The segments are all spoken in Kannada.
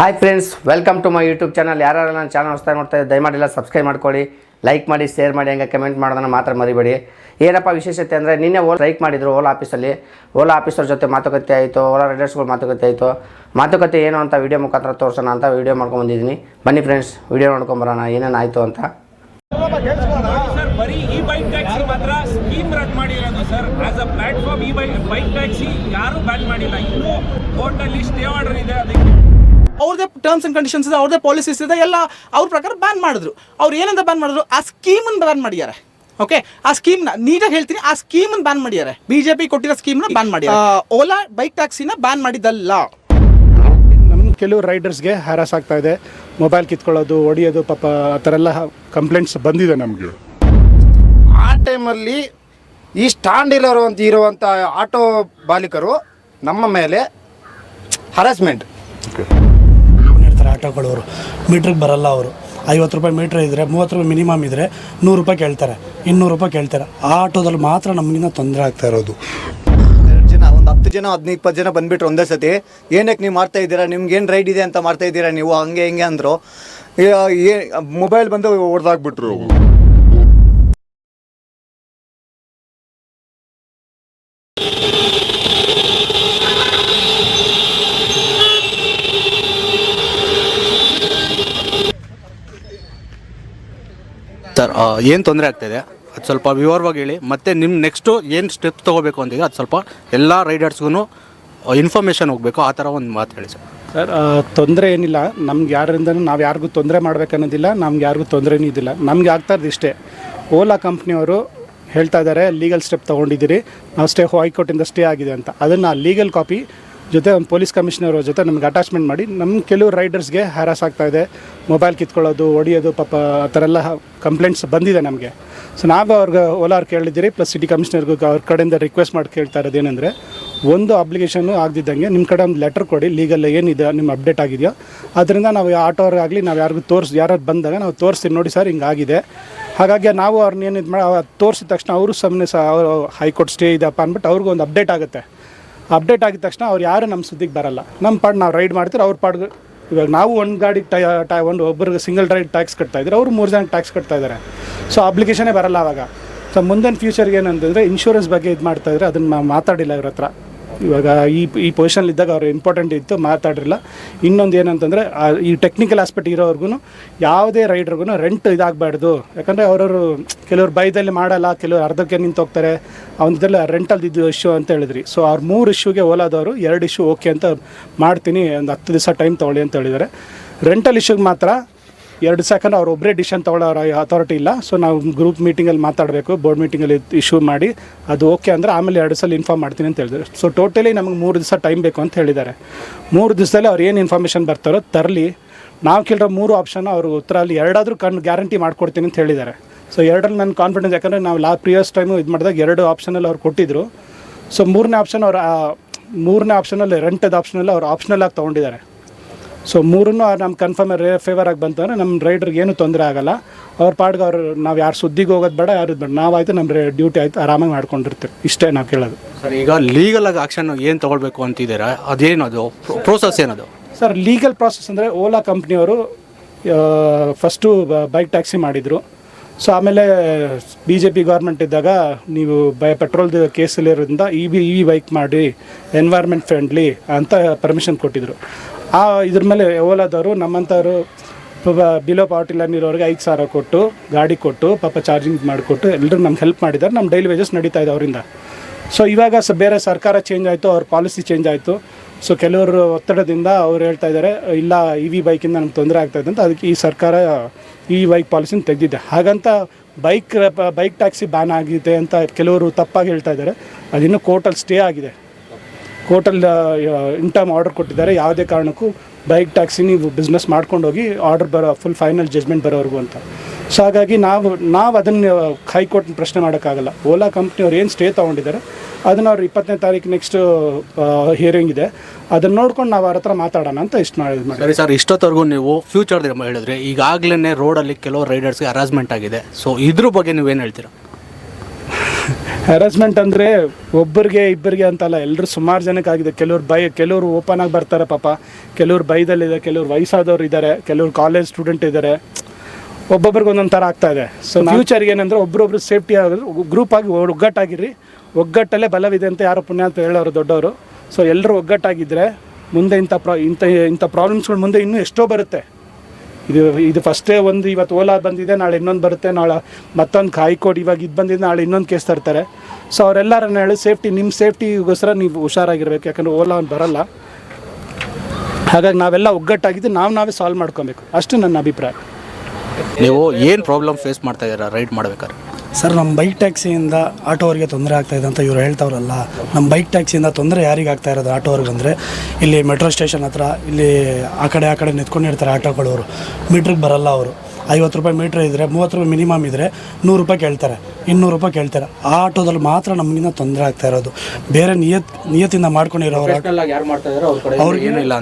Hi friends welcome to my YouTube channel ಯಾರು ನನ್ನ ಚಾನಲ್ ಹೊಸ್ತಾಗಿ ನೋಡ್ತಾ ದಯಮಾಡಿ ಎಲ್ಲ ಸಬ್ಸ್ಕ್ರೈಬ್ ಮಾಡ್ಕೊಳ್ಳಿ ಲೈಕ್ ಮಾಡಿ ಶೇರ್ ಮಾಡಿ, ಹಂಗೆ ಕಮೆಂಟ್ ಮಾಡೋದನ್ನು ಮಾತ್ರ ಮರಿಬೇಡಿ. ಏನಪ್ಪ ವಿಶೇಷತೆ ಅಂದರೆ, ನಿನ್ನೆ ಓಲಾ ಸ್ಟ್ರೈಕ್ ಮಾಡಿದ್ರು ಓಲಾ ಆಫೀಸಲ್ಲಿ ಓಲಾ ಆಫೀಸರ್ ಜೊತೆ ಮಾತುಕತೆ ಆಯಿತು, ಓಲಾ ರೈಡರ್ಸ್ಗಳು ಮಾತುಕತೆ ಆಯಿತು. ಮಾತುಕತೆ ಏನು ಅಂತ ವಿಡಿಯೋ ಮುಖಾಂತರ ತೋರಿಸೋಣ ಅಂತ ವಿಡಿಯೋ ಮಾಡ್ಕೊಂಡು ಬಂದಿದ್ದೀನಿ. ಬನ್ನಿ ಫ್ರೆಂಡ್ಸ್ ವಿಡಿಯೋ ನೋಡ್ಕೊಂಬರೋಣ ಏನೇನು ಆಯಿತು ಅಂತ. ಬರೀ ಈ ಬೈಕ್ ಟ್ಯಾಕ್ಸಿ ಮಾತ್ರ ಸ್ಕೀಮ್ ರನ್ ಮಾಡಿರೋದು ಸರ್ ಆಸ್ ಅ ಪ್ಲಾಟ್ಫಾರ್ಮ್ ಈ ಬೈಕ್ ಟ್ಯಾಕ್ಸಿ ಯಾರು ಬ್ಯಾನ್ ಮಾಡಿಲ್ಲ. ಇನ್ನೂ ಕೋರ್ಟಲ್ಲಿ ಸ್ಟೇ ಆರ್ಡರ್ ಇದೆ ಅವ್ರದೇ ಟರ್ಮ್ಸ್ ಅಂಡ್ ಕಂಡೀಷನ್ಸ್ ಇದೆ ಅವ್ರದೇ ಪಾಲಿಸೀಸ್ ಇದೆ ಎಲ್ಲ ಅವ್ರ ಪ್ರಕಾರ ಬ್ಯಾನ್ ಮಾಡಿದ್ರು. ಅವ್ರು ಏನಂತ ಬ್ಯಾನ್ ಮಾಡಿದ್ರು? ಆ ಸ್ಕೀಮನ್ನು ಬ್ಯಾನ್ ಮಾಡಿದ್ದಾರೆ. ಓಕೆ ಆ ಸ್ಕೀಮ್ನ ನೀಟಾಗಿ ಹೇಳ್ತೀನಿ ಆ ಸ್ಕೀಮನ್ನು ಬ್ಯಾನ್ ಮಾಡಿದ್ದಾರೆ. ಬಿಜೆಪಿ ಕೊಟ್ಟಿರೋ ಸ್ಕೀಮ್ನ ಬ್ಯಾನ್ ಮಾಡಿದ್ದಾರೆ. ಓಲಾ ಬೈಕ್ ಟ್ಯಾಕ್ಸಿನ ಬ್ಯಾನ್ ಮಾಡಿದ್ದಲ್ಲ. ನಮ್ಮ ಕೆಲವು ರೈಡರ್ಸ್ಗೆ ಹ್ಯಾರಾಸ್ ಆಗ್ತಾ ಇದೆ. ಮೊಬೈಲ್ ಕಿತ್ಕೊಳ್ಳೋದು ಹೊಡಿಯೋದು ಪಾಪ ಆ ಥರ ಎಲ್ಲ ಕಂಪ್ಲೇಂಟ್ಸ್ ಬಂದಿದೆ ನಮಗೆ. ಆ ಟೈಮಲ್ಲಿ ಈ ಸ್ಟ್ಯಾಂಡ್ ಇರೋರು ಅಂತ ಇರುವಂಥ ಆಟೋ ಬಾಲಿಕರು ನಮ್ಮ ಮೇಲೆ ಹರಾಸ್ಮೆಂಟ್ ಆಟೋಗಳವರು ಮೀಟ್ರಿಗೆ ಬರಲ್ಲ ಅವರು. ಐವತ್ತು ರೂಪಾಯಿ ಮೀಟ್ರ್ ಇದ್ದರೆ ಮೂವತ್ತು ರೂಪಾಯಿ ಮಿನಿಮಮ್ ಇದ್ದರೆ ನೂರು ರೂಪಾಯಿ ಕೇಳ್ತಾರೆ. ಇನ್ನೂರು ರೂಪಾಯಿ ಕೇಳ್ತಾರೆ. ಆ ಆಟೋದಲ್ಲಿ ಮಾತ್ರ ನಮಗಿನ್ನ ತೊಂದರೆ ಆಗ್ತಾ ಇರೋದು. ಎರಡು ಜನ, ಒಂದು ಹತ್ತು ಜನ, ಹದಿನೈದು, ಇಪ್ಪತ್ತು ಜನ ಬಂದ್ಬಿಟ್ರು ಒಂದೇ ಸತಿ, ಏನಕ್ಕೆ ನೀವು ಮಾಡ್ತಾ ಇದ್ದೀರಾ? ನಿಮ್ಗೆ ಏನು ರೈಡ್ ಇದೆ ಅಂತ ಮಾಡ್ತಾ ಇದ್ದೀರಾ ನೀವು? ಹಂಗೆ, ಹಿಂಗೆ ಅಂದರು. ಮೊಬೈಲ್ ಬಂದು ಹೊಡೆದಾಕ್ಬಿಟ್ರು ಸರ್ ಏನು ತೊಂದರೆ ಆಗ್ತಾಯಿದೆ ಅದು ಸ್ವಲ್ಪ ವಿವರವಾಗಿ ಹೇಳಿ. ಮತ್ತು ನಿಮ್ಮ ನೆಕ್ಸ್ಟು ಏನು ಸ್ಟೆಪ್ ತೊಗೋಬೇಕು ಅಂದಿದೆ ಅದು ಸ್ವಲ್ಪ ಎಲ್ಲ ರೈಡರ್ಸ್ಗೂ ಇನ್ಫಾರ್ಮೇಷನ್ ಹೋಗಬೇಕು. ಆ ಥರ ಒಂದು ಮಾತು ಹೇಳಿ ಸರ್. ಸರ್ ತೊಂದರೆ ಏನಿಲ್ಲ. ನಮ್ಗೆ ಯಾರಿಂದನೂ ನಾವು ಯಾರಿಗೂ ತೊಂದರೆ ಮಾಡ್ಬೇಕನ್ನೋದಿಲ್ಲ. ನಮ್ಗೆ ಯಾರಿಗೂ ತೊಂದರೆನೂ ಇದಿಲ್ಲ. ನಮ್ಗೆ ಆಗ್ತಾ ಇರೋದು ಇಷ್ಟೇ. ಓಲಾ ಕಂಪ್ನಿಯವರು ಹೇಳ್ತಾ ಇದ್ದಾರೆ ಲೀಗಲ್ ಸ್ಟೆಪ್ ತೊಗೊಂಡಿದ್ದೀರಿ. ನಾವು ಸ್ಟೇ ಹೈಕೋರ್ಟಿಂದ ಸ್ಟೇ ಆಗಿದೆ ಅಂತ. ಅದನ್ನು ಲೀಗಲ್ ಕಾಪಿ ಜೊತೆ ಒಂದು ಪೊಲೀಸ್ ಕಮಿಷನರ್ ಜೊತೆ ನಮ್ಗೆ ಅಟ್ಯಾಚ್ಮೆಂಟ್ ಮಾಡಿ ನಮ್ಮ ಕೆಲವು ರೈಡರ್ಸ್ಗೆ ಹ್ಯಾರಾಸ್ ಆಗ್ತಾ ಇದೆ. ಮೊಬೈಲ್ ಕಿತ್ಕೊಳ್ಳೋದು, ಹೊಡಿಯೋದು, ಪಾಪ ಆ ಥರ ಎಲ್ಲ ಕಂಪ್ಲೇಂಟ್ಸ್ ಬಂದಿದೆ ನಮಗೆ. ಸೊ ನಾವು ಅವ್ರಿಗೆ ಓಲಾರ್ ಕೇಳಿದ್ದೀರಿ ಪ್ಲಸ್ ಸಿಟಿ ಕಮಿಷನರ್ಗೂ ಅವ್ರ ಕಡೆಯಿಂದ ರಿಕ್ವೆಸ್ಟ್ ಮಾಡಿ ಕೇಳ್ತಾ ಇರೋದು ಏನಂದರೆ, ಒಂದು ಅಪ್ಲಿಕೇಶನ್ನು ಆಗದಿದ್ದಂಗೆ ನಿಮ್ಮ ಕಡೆ ಒಂದು ಲೆಟರ್ ಕೊಡಿ ಲೀಗಲ್ ಏನಿದೆ ನಿಮ್ಮ ಅಪ್ಡೇಟ್ ಆಗಿದೆಯೋ. ಅದರಿಂದ ನಾವು ಆಟೋರಾಗಲಿ ನಾವು ಯಾರಿಗೂ ತೋರಿಸಿ ಯಾರಾದ್ರು ಬಂದಾಗ ನಾವು ತೋರಿಸ್ತೀವಿ ನೋಡಿ ಸರ್ ಹಿಂಗಾಗಿದೆ ಹಾಗಾಗಿ ನಾವು ಅವ್ರನ್ನ ಏನು ಇದು ಮಾಡಿ ತೋರಿಸಿದ ತಕ್ಷಣ ಅವರು ಸುಮ್ಮನೆ ಸಹ ಅವರು ಹೈಕೋರ್ಟ್ ಸ್ಟೇ ಇದೆಯಪ್ಪ ಅಂದ್ಬಿಟ್ಟು ಅವ್ರಿಗೂ ಒಂದು ಅಪ್ಡೇಟ್ ಆಗುತ್ತೆ. ಅಪ್ಡೇಟ್ ಆಗಿದ ತಕ್ಷಣ ಅವ್ರು ಯಾರು ನಮ್ಮ ಸುದ್ದಿಗೆ ಬರಲ್ಲ. ನಮ್ಮ ಪಾಡ್ ನಾವು ರೈಡ್ ಮಾಡ್ತೀವಿ, ಅವ್ರ ಪಾಡ್ಗೆ ಇವಾಗ ನಾವು ಒಂದು ಗಾಡಿ ಟೈ ಟೈ, ಒಂದು ಒಬ್ಬರಿಗೆ ಸಿಂಗಲ್ ರೈಡ್ ಟ್ಯಾಕ್ಸ್ ಕಟ್ತಾ ಇದ್ದಾರೆ ಅವರು ಮೂರು ಜನ ಟ್ಯಾಕ್ಸ್ ಕಟ್ತಾ ಇದ್ದಾರೆ ಸೊ ಅಪ್ಲಿಕೇಶನೇ ಬರಲ್ಲ ಆವಾಗ ಸೊ ಮುಂದಿನ ಫ್ಯೂಚರ್ಗೆ ಏನಂತಂದರೆ ಇನ್ಶೂರೆನ್ಸ್ ಬಗ್ಗೆ ಇದು ಮಾಡ್ತಾ ಇದ್ದಾರೆ ಅದನ್ನು ಮಾತಾಡಿಲ್ಲ ಇವ್ರ ಹತ್ರ. ಇವಾಗ ಈ ಈ ಪೊಸಿಷನ್ಲಿ ಇದ್ದಾಗ ಅವ್ರು ಇಂಪಾರ್ಟೆಂಟ್ ಇತ್ತು, ಮಾತಾಡಿರಲ್ಲ. ಇನ್ನೊಂದು ಏನಂತಂದರೆ ಈ ಟೆಕ್ನಿಕಲ್ ಆಸ್ಪೆಕ್ಟ್ ಇರೋರ್ಗು ಯಾವುದೇ ರೈಡ್ರಿಗೂ ರೆಂಟ್ ಇದಾಗಬಾರ್ದು. ಯಾಕಂದರೆ ಅವರವರು ಕೆಲವರು ಬೈದಲ್ಲಿ ಮಾಡಲ್ಲ, ಕೆಲವರು ಅರ್ಧಕ್ಕೆ ನಿಂತು ಹೋಗ್ತಾರೆ. ಅವನದೆಲ್ಲ ರೆಂಟಲ್ಲಿ ಇದ್ದು ಇಶ್ಯೂ ಅಂತ ಹೇಳಿದ್ರಿ. ಸೊ ಅವ್ರು ಮೂರು ಇಶ್ಯೂಗೆ ಓಲಾದವರು ಎರಡು ಇಶ್ಯೂ ಓಕೆ ಅಂತ ಮಾಡ್ತೀನಿ, ಒಂದು ಹತ್ತು ದಿವಸ ಟೈಮ್ ತೊಗೊಳ್ಳಿ ಅಂತ ಹೇಳಿದ್ದಾರೆ. ರೆಂಟಲ್ ಇಶ್ಯೂಗೆ ಮಾತ್ರ ಎರಡು ಸೆಕೆಂಡ್ ಅವ್ರು ಒಬ್ಬರೇ ಡಿಸಿಷನ್ ತೊಗೊಳ್ಳೋ ಅಥಾರಿಟಿ ಇಲ್ಲ. ಸೊ ನಾವು ಗ್ರೂಪ್ ಮೀಟಿಂಗಲ್ಲಿ ಮಾತಾಡಬೇಕು ಬೋರ್ಡ್ ಮೀಟಿಂಗಲ್ಲಿ ಇಶ್ಯೂ ಮಾಡಿ, ಅದು ಓಕೆ ಅಂದರೆ ಆಮೇಲೆ ಎರಡು ಸಲ ಇನ್ಫಾರ್ಮ್ ಮಾಡ್ತೀನಿ ಅಂತ ಹೇಳಿದ್ರು. ಸೊ ಟೋಟಲಿ ನಮಗೆ ಮೂರು ದಿವಸ ಟೈಮ್ ಬೇಕು ಅಂತ ಹೇಳಿದ್ದಾರೆ. ಮೂರು ದಿವಸದಲ್ಲಿ ಅವ್ರು ಏನು ಇನ್ಫಾರ್ಮೇಷನ್ ಬರ್ತಾರೋ ತರಲಿ. ನಾವು ಕೇಳಿರೋ ಮೂರು ಆಪ್ಷನ್ ಅವರು ಉತ್ತರ ಅಲ್ಲಿ ಎರಡಾದರೂ ಕಣ್ಣು ಗ್ಯಾರಂಟಿ ಮಾಡ್ಕೊಡ್ತೀನಿ ಅಂತ ಹೇಳಿದ್ದಾರೆ. ಸೊ ಎರಡರಲ್ಲಿ ನನ್ನ ಕಾನ್ಫಿಡೆನ್ಸ್ ಯಾಕಂದರೆ ನಾವು ಲಾ ಪ್ರಿಯಸ್ ಟೈಮು ಇದು ಮಾಡಿದಾಗ ಎರಡು ಆಪ್ಷನಲ್ಲಿ ಅವ್ರು ಕೊಟ್ಟಿದ್ದರು ಸೊ ಮೂರನೇ ಆಪ್ಷನ್ ಅವ್ರು ಮೂರನೇ ಆಪ್ಷನಲ್ಲಿ ರೆಂಟದ ಆಪ್ಷನಲ್ಲಿ ಅವ್ರು ಆಪ್ಷನಲ್ ಆಗಿ ತೊಗೊಂಡಿದ್ದಾರೆ. ಸೊ ಮೂರನ್ನು ನಮ್ಮ ಕನ್ಫರ್ಮ್ ರೇ ಫೇವರ್ ಆಗಿ ಬಂತು ಅಂದರೆ ನಮ್ಮ ರೈಡ್ರಿಗೆ ಏನು ತೊಂದರೆ ಆಗಲ್ಲ. ಅವ್ರ ಪಾಡ್ಗೆ ಅವ್ರು ನಾವು ಯಾರು ಸುದ್ದಿಗೆ ಹೋಗೋದು ಬೇಡ ಯಾರು ಬೇಡ. ನಾವಾಯ್ತು ನಮ್ಮ ಡ್ಯೂಟಿ ಆಯಿತು ಆರಾಮಾಗಿ ಮಾಡ್ಕೊಂಡಿರ್ತೀವಿ. ಇಷ್ಟೇ ನಾವು ಕೇಳೋದು. ಸರ್ ಈಗ ಲೀಗಲ್ ಆಗಿ ಆಕ್ಷನ್ ಏನು ತೊಗೊಳ್ಬೇಕು ಅಂತಿದ್ದೀರಾ? ಅದೇನದು ಪ್ರೋಸೆಸ್ ಏನದು? ಸರ್ ಲೀಗಲ್ ಪ್ರೋಸೆಸ್ ಅಂದರೆ ಓಲಾ ಕಂಪ್ನಿಯವರು ಫಸ್ಟು ಬೈಕ್ ಟ್ಯಾಕ್ಸಿ ಮಾಡಿದರು. ಸೊ ಆಮೇಲೆ ಬಿ ಜೆ ಪಿ ಗೌರ್ಮೆಂಟ್ ಇದ್ದಾಗ ನೀವು ಬೈ ಪೆಟ್ರೋಲ್ದು ಕೇಸಲ್ಲಿರೋದ್ರಿಂದ ಇ ಬಿ ಇ ಬೈಕ್ ಮಾಡಿ ಎನ್ವೈರ್ಮೆಂಟ್ ಫ್ರೆಂಡ್ಲಿ ಅಂತ ಪರ್ಮಿಷನ್ ಕೊಟ್ಟಿದ್ರು. ಆ ಇದ್ರ ಮೇಲೆ ಓಲಾದವರು ನಮ್ಮಂಥವ್ರು ಬಿಲೋ ಪಾವರ್ಟಿ ಲೈನ್ ಇರೋರಿಗೆ ಐದು ಸಾವಿರ ಕೊಟ್ಟು, ಗಾಡಿ ಕೊಟ್ಟು, ಪಾಪ ಚಾರ್ಜಿಂಗ್ ಮಾಡಿಕೊಟ್ಟು ಎಲ್ಲರೂ ನಮ್ಗೆ ಹೆಲ್ಪ್ ಮಾಡಿದ್ದಾರೆ. ನಮ್ಮ ಡೈಲಿ ವೇಜಸ್ ನಡೀತಾ ಇದೆ ಅವರಿಂದ. ಸೊ ಇವಾಗ ಸ ಬೇರೆ ಸರ್ಕಾರ ಚೇಂಜ್ ಆಯಿತು, ಅವ್ರ ಪಾಲಿಸಿ ಚೇಂಜ್ ಆಯಿತು. ಸೊ ಕೆಲವರು ಒತ್ತಡದಿಂದ ಅವ್ರು ಹೇಳ್ತಾ ಇದ್ದಾರೆ, ಇಲ್ಲ ಇ ವಿ ಬೈಕಿಂದ ನಮ್ಗೆ ತೊಂದರೆ ಆಗ್ತಾಯಿದೆ ಅಂತ. ಅದಕ್ಕೆ ಈ ಸರ್ಕಾರ ಈ ಬೈಕ್ ಪಾಲಿಸಿನ ತೆಗೆದಿದೆ. ಹಾಗಂತ ಬೈಕ್ ಬೈಕ್ ಟ್ಯಾಕ್ಸಿ ಬ್ಯಾನ್ ಆಗಿದೆ ಅಂತ ಕೆಲವರು ತಪ್ಪಾಗಿ ಹೇಳ್ತಾ ಇದ್ದಾರೆ. ಅದಿನ್ನೂ ಕೋರ್ಟಲ್ಲಿ ಸ್ಟೇ ಆಗಿದೆ. ಕೋರ್ಟಲ್ಲಿ ಇನ್ ಟೈಮ್ ಆರ್ಡರ್ ಕೊಟ್ಟಿದ್ದಾರೆ. ಯಾವುದೇ ಕಾರಣಕ್ಕೂ ಬೈಕ್ ಟ್ಯಾಕ್ಸಿ ನೀವು ಬಿಸ್ನೆಸ್ ಮಾಡ್ಕೊಂಡು ಹೋಗಿ ಆರ್ಡರ್ ಬರೋ ಫುಲ್ ಫೈನಲ್ ಜಜ್ಮೆಂಟ್ ಬರೋವರೆಗೂ ಅಂತ. ಸೊ ಹಾಗಾಗಿ ನಾವು ನಾವು ಅದನ್ನು ಹೈಕೋರ್ಟ್ ಪ್ರಶ್ನೆ ಮಾಡೋಕ್ಕಾಗಲ್ಲ. ಓಲಾ ಕಂಪ್ನಿಯವ್ರು ಏನು ಸ್ಟೇ ತೊಗೊಂಡಿದ್ದಾರೆ ಅದನ್ನು ಅವ್ರು ಇಪ್ಪತ್ತನೇ ತಾರೀಕು ನೆಕ್ಸ್ಟ್ ಹಿಯರಿಂಗ್ ಇದೆ. ಅದನ್ನು ನೋಡ್ಕೊಂಡು ನಾವು ಅವ್ರ ಹತ್ರ ಮಾತಾಡೋಣ ಅಂತ ಇಷ್ಟು ಮಾಡಿ ಮಾಡಿ ಸರಿ ಸರ್ ಇಷ್ಟೊತ್ತವರೆಗೂ ನೀವು ಫ್ಯೂಚರ್ ಹೇಳಿದ್ರೆ ಈಗಾಗಲೇ ರೋಡಲ್ಲಿ ಕೆಲವು ರೈಡರ್ಸ್ಗೆ ಹರಾಸ್ಮೆಂಟ್ ಆಗಿದೆ. ಸೊ ಇದ್ರ ಬಗ್ಗೆ ನೀವೇನು ಹೇಳ್ತೀರಾ? ಹ್ಯಾರಸ್ಮೆಂಟ್ ಅಂದರೆ ಒಬ್ಬರಿಗೆ ಇಬ್ಬರಿಗೆ ಅಂತಲ್ಲ ಎಲ್ಲರೂ ಸುಮಾರು ಜನಕ್ಕೆ ಆಗಿದೆ ಕೆಲವ್ರು ಬೈ ಕೆಲವರು ಓಪನ್ ಆಗಿ ಬರ್ತಾರೆ ಪಾಪ. ಕೆಲವ್ರು ಬೈದಲ್ಲಿದೆ ಕೆಲವ್ರು ವಯಸ್ಸಾದವ್ರು ಇದ್ದಾರೆ ಕೆಲವ್ರು ಕಾಲೇಜ್ ಸ್ಟೂಡೆಂಟ್ ಇದ್ದಾರೆ ಒಬ್ಬೊಬ್ರಿಗೆ ಒಂದೊಂದು ಥರ ಆಗ್ತಾ ಇದೆ. ಸೊ ಫ್ಯೂಚರ್ಗೆ ಏನಂದ್ರೆ ಒಬ್ರೊಬ್ರು ಸೇಫ್ಟಿ ಆಗೋದು ಗ್ರೂಪ್ ಆಗಿ ಒಗ್ಗಟ್ಟಾಗಿರಿ ಒಗ್ಗಟ್ಟಲ್ಲೇ ಬಲವಿದೆ ಅಂತ ಯಾರೋ ಪುಣ್ಯ ಅಂತ ಹೇಳೋರು ದೊಡ್ಡವರು. ಸೊ ಎಲ್ಲರೂ ಒಗ್ಗಟ್ಟಾಗಿದ್ದರೆ ಮುಂದೆ ಇಂಥ ಪ್ರಾ ಇಂಥ ಇಂಥ ಪ್ರಾಬ್ಲಮ್ಸ್ಗಳು ಮುಂದೆ ಇನ್ನೂ ಎಷ್ಟೋ ಬರುತ್ತೆ. ಇದು ಇದು ಫಸ್ಟೇ ಒಂದು, ಇವತ್ತು ಓಲಾ ಬಂದಿದೆ, ನಾಳೆ ಇನ್ನೊಂದು ಬರುತ್ತೆ, ನಾಳೆ ಮತ್ತೊಂದು ಕಾಯ್ಕೋಡ್ ಇವಾಗ ಇದು ಬಂದಿದೆ, ನಾಳೆ ಇನ್ನೊಂದು ಕೇಸ್ ತರ್ತಾರೆ. ಸೊ ಅವರೆಲ್ಲರನ್ನ ಹೇಳಿ ಸೇಫ್ಟಿ ನಿಮ್ಮ ಸೇಫ್ಟಿಗೋಸ್ಕರ ನೀವು ಹುಷಾರಾಗಿರ್ಬೇಕು, ಯಾಕಂದರೆ ಓಲಾ ಅವ್ನು ಬರಲ್ಲ. ಹಾಗಾಗಿ ನಾವೆಲ್ಲ ಒಗ್ಗಟ್ಟಾಗಿದ್ದು ನಾವು ನಾವೇ ಸಾಲ್ವ್ ಮಾಡ್ಕೊಬೇಕು. ಅಷ್ಟು ನನ್ನ ಅಭಿಪ್ರಾಯ. ನೀವು ಏನು ಪ್ರಾಬ್ಲಮ್ ಫೇಸ್ ಮಾಡ್ತಾ ಇದ್ದೀರಾ? ರೈಡ್ ಮಾಡ್ಬೇಕಾದ್ರೆ? ಸರ್ ನಮ್ಮ ಬೈಕ್ ಟ್ಯಾಕ್ಸಿಯಿಂದ ಆಟೋವರಿಗೆ ತೊಂದರೆ ಆಗ್ತಾ ಇದೆ ಅಂತ ಇವ್ರು ಹೇಳ್ತಾವ್ರಲ್ಲ. ನಮ್ಮ ಬೈಕ್ ಟ್ಯಾಕ್ಸಿಯಿಂದ ತೊಂದರೆ ಯಾರಿಗೆ ಆಗ್ತಾ ಇರೋದು ಆಟೋವ್ರಿಗೆ ಅಂದರೆ, ಇಲ್ಲಿ ಮೆಟ್ರೋ ಸ್ಟೇಷನ್ ಹತ್ರ, ಇಲ್ಲಿ ಆ ಕಡೆ ಆ ಕಡೆ ನಿಂತ್ಕೊಂಡಿರ್ತಾರೆ ಆಟೋಗಳವರು. ಮೀಟ್ರಿಗೆ ಬರಲ್ಲ ಅವರು. ಐವತ್ತು ರೂಪಾಯಿ ಮೀಟ್ರ್ ಇದ್ದರೆ ಮೂವತ್ತು ರೂಪಾಯಿ ಮಿನಿಮಮ್ ಇದ್ದರೆ ನೂರು ರೂಪಾಯಿ ಕೇಳ್ತಾರೆ. ಇನ್ನೂರು ರೂಪಾಯಿ ಕೇಳ್ತಾರೆ. ಆ ಆಟೋದಲ್ಲಿ ಮಾತ್ರ ನಮಗಿನ್ನ ತೊಂದರೆ ಆಗ್ತಾ ಇರೋದು. ಬೇರೆ ನಿಯತ್ ನಿಯತ್ತಿಂದ ಮಾಡ್ಕೊಂಡಿರೋರು ಅವ್ರ